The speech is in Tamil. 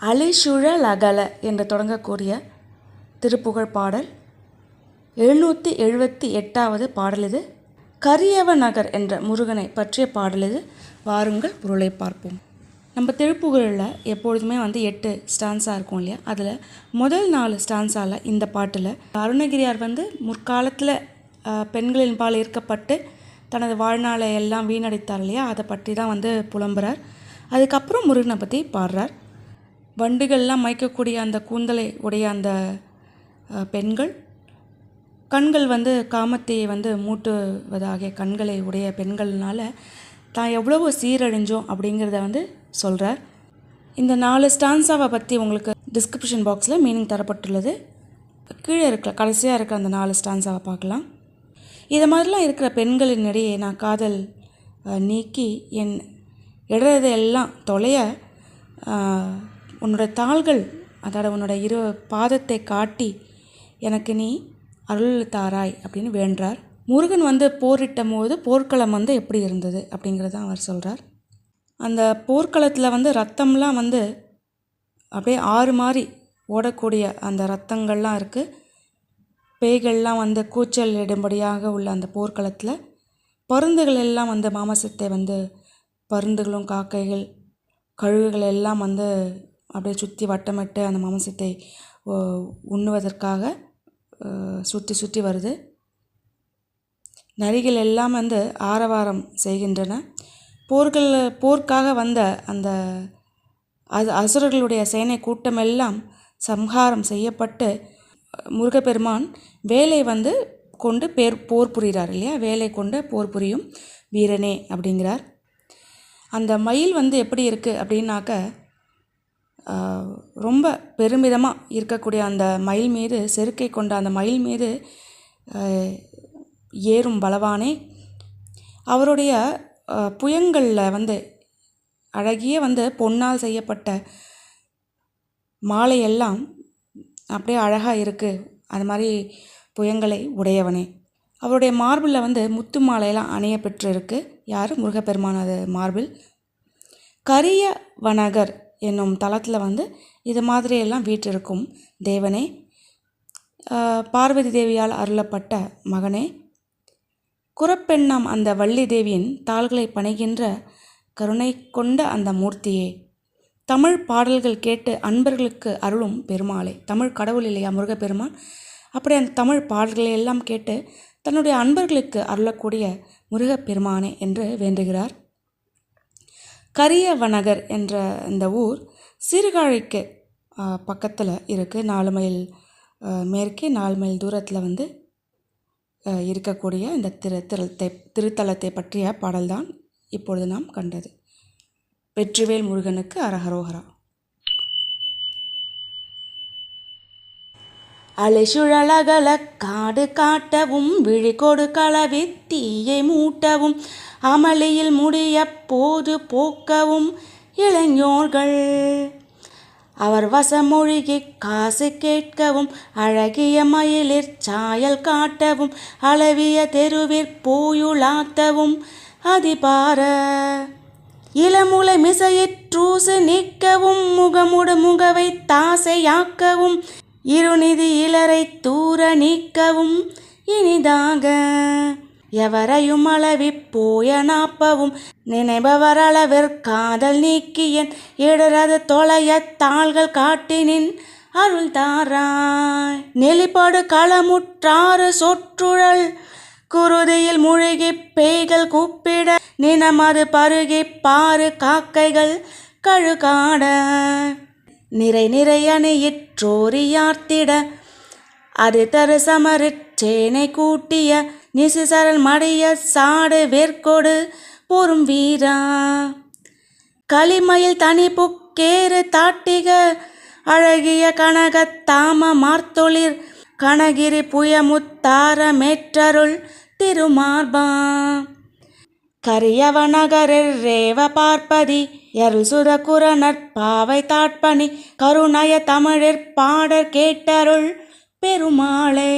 அலிசுழல் அகல என்று தொடங்கக்கூடிய திருப்புகழ் பாடல். எழுநூற்றி எழுபத்தி எட்டாவது பாடல் இது. கரியவ நகர் என்ற முருகனை பற்றிய பாடல் இது. வாருங்கள் பொருளை பார்ப்போம். நம்ம திருப்புகழில் எப்பொழுதுமே வந்து எட்டு ஸ்டான்ஸாக இருக்கும் இல்லையா? அதில் முதல் நாலு ஸ்டான்ஸால் இந்த பாட்டில் அருணகிரியார் வந்து முற்காலத்தில் பெண்களின் பால் ஈர்க்கப்பட்டு தனது வாழ்நாளை எல்லாம் வீணடித்தார் இல்லையா? அதை பற்றி தான் வந்து புலம்புறார். அதுக்கப்புறம் முருகனை பற்றி பாடுறார். வண்டுகள்லாம் மயக்கக்கூடிய அந்த கூந்தலை உடைய அந்த பெண்கள் கண்கள் வந்து காமத்தை வந்து மூட்டுவதாகிய கண்களை உடைய பெண்கள்னால தான் எவ்வளவோ சீரழிஞ்சோம் அப்படிங்கிறத வந்து சொல்கிறார் இந்த நாலு ஸ்டான்ஸாவை பற்றி உங்களுக்கு டிஸ்கிரிப்ஷன் பாக்ஸில் மீனிங் தரப்பட்டுள்ளது. கீழே இருக்கிற கடைசியாக இருக்கிற அந்த நாலு ஸ்டான்ஸாவை பார்க்கலாம். இதை மாதிரிலாம் இருக்கிற பெண்களின் இடையே நான் காதல் நீக்கி என் இடறதை எல்லாம் தொலைய உன்னோட தாள்கள் அதோட உன்னோட இரு பாதத்தை காட்டி எனக்கு நீ அருள் தாராய் அப்படின்னு வேண்டார். முருகன் வந்து போரிட்ட போது போர்க்களம் வந்து எப்படி இருந்தது அப்படிங்கிறத அவர் சொல்கிறார் அந்த போர்க்களத்தில் வந்து ரத்தம்லாம் வந்து அப்படியே ஆறு மாதிரி ஓடக்கூடிய அந்த ரத்தங்கள்லாம் இருக்குது பேய்கள்லாம் வந்து கூச்சல் இடும்படியாக உள்ள அந்த போர்க்களத்தில் பருந்துகள் எல்லாம் வந்து மாமசத்தை வந்து பருந்துகளும் காக்கைகள் கழுகுகள் எல்லாம் வந்து அப்படியே சுற்றி வட்டமிட்டு அந்த மாமிசத்தை ஓ, உண்ணுவதற்காக சுற்றி சுற்றி வருது. நரிகள் எல்லாம் வந்து ஆரவாரம் செய்கின்றன. போர்கள் போர்க்காக வந்த அந்த அது அசுரர்களுடைய சேனை கூட்டமெல்லாம் சம்ஹாரம் செய்யப்பட்டு முருகப்பெருமான் வேலை வந்து கொண்டு பேர் போர் புரிகிறார் இல்லையா? வேலை கொண்டு போர் புரியும் வீரனே அப்படிங்கிறார். அந்த மயில் வந்து எப்படி இருக்குது அப்படின்னாக்க ரொம்ப பெருமிதமாக இருக்கக்கூடிய அந்த மயில் மீது செருக்கை கொண்ட அந்த மயில் மீது ஏறும் பலவானே. அவருடைய புயங்களில் வந்து அழகிய வந்து பொன்னால் செய்யப்பட்ட மாலையெல்லாம் அப்படியே அழகாக இருக்குது அது மாதிரி புயங்களை உடையவனே. அவருடைய மார்பிளில் வந்து முத்து மாலையெல்லாம் அணைய பெற்று இருக்குது யார்? முருகப்பெருமானது மார்பிள் கரிய வனகர் என்னும் தளத்தில் வந்து இது மாதிரியெல்லாம் வீற்றிருக்கும். தேவனே பார்வதி தேவியால் அருளப்பட்ட மகனே குரப்பெண்ணாம் அந்த வள்ளி தேவியின் தாள்களை பணிகின்ற கருணை கொண்ட அந்த மூர்த்தியே தமிழ் பாடல்கள் கேட்டு அன்பர்களுக்கு அருளும் பெருமாளே. தமிழ் கடவுள் இல்லையா முருகப்பெருமான்? அப்படி அந்த தமிழ் பாடல்களை எல்லாம் கேட்டு தன்னுடைய அன்பர்களுக்கு அருளக்கூடிய முருகப்பெருமானே என்று வேண்டுகிறார். கரியவனகர் என்ற இந்த ஊர் சீர்காழிக்கு பக்கத்தில் இருக்குது நாலு மைல் மேற்கே நாலு மைல் தூரத்தில் வந்து இருக்கக்கூடிய இந்த திரு திருத்தத்தை திருத்தலத்தை பற்றிய பாடல்தான் இப்பொழுது நாம் கண்டது. வெற்றிவேல் முருகனுக்கு அரஹரோஹரா. அலைசுழலகல காடு காட்டவும் விழிகொடு களவி தீயை மூட்டவும் அமளியில் முடிய போது போக்கவும் இளைஞர்கள். அவர் வசமொழிகி காசு கேட்கவும் அழகிய மயிலிற் சாயல் காட்டவும் அளவிய தெருவிற் போயுளாத்தவும் அதிபார. இளமுலை மிசையிற்றூசு நீக்கவும் முகமுடு முகவை தாசையாக்கவும் இருநிதி இளரை தூர நீக்கவும் இனிதாக. எவரையும் அளவி போய நாப்பவும் நினைபவர் அளவிற்காதல் நீக்கியன் இடரது தொலைய தாள்கள் காட்டினின் அருள் தாராய். நெளிப்பாடு களமுற்றாறு சொற்றுழல் குருதியில் முழுகி பேய்கள் கூப்பிட நினமது பருகி பாரு காக்கைகள் கழுகாட. நிறை நிறை அணியிற்றோரியார்த்திட அது தரு சேனை கூட்டிய நிசிசரல் மடைய சாடு வேர்க்கொடு பொறும் வீரா. களிமயில் தனி புக்கேறு தாட்டிக அழகிய கனகத்தாம தாம மார்த்தொளிர் கனகிரி புயமுத்தார மேற்றருள் திருமார்பா. கரியவநகரில் ரேவ பார்ப்பதி எருள் சுதகுர பாவை தாட்பணி கருணய தமிழர் பாடர் கேட்டருள் பெருமாளே.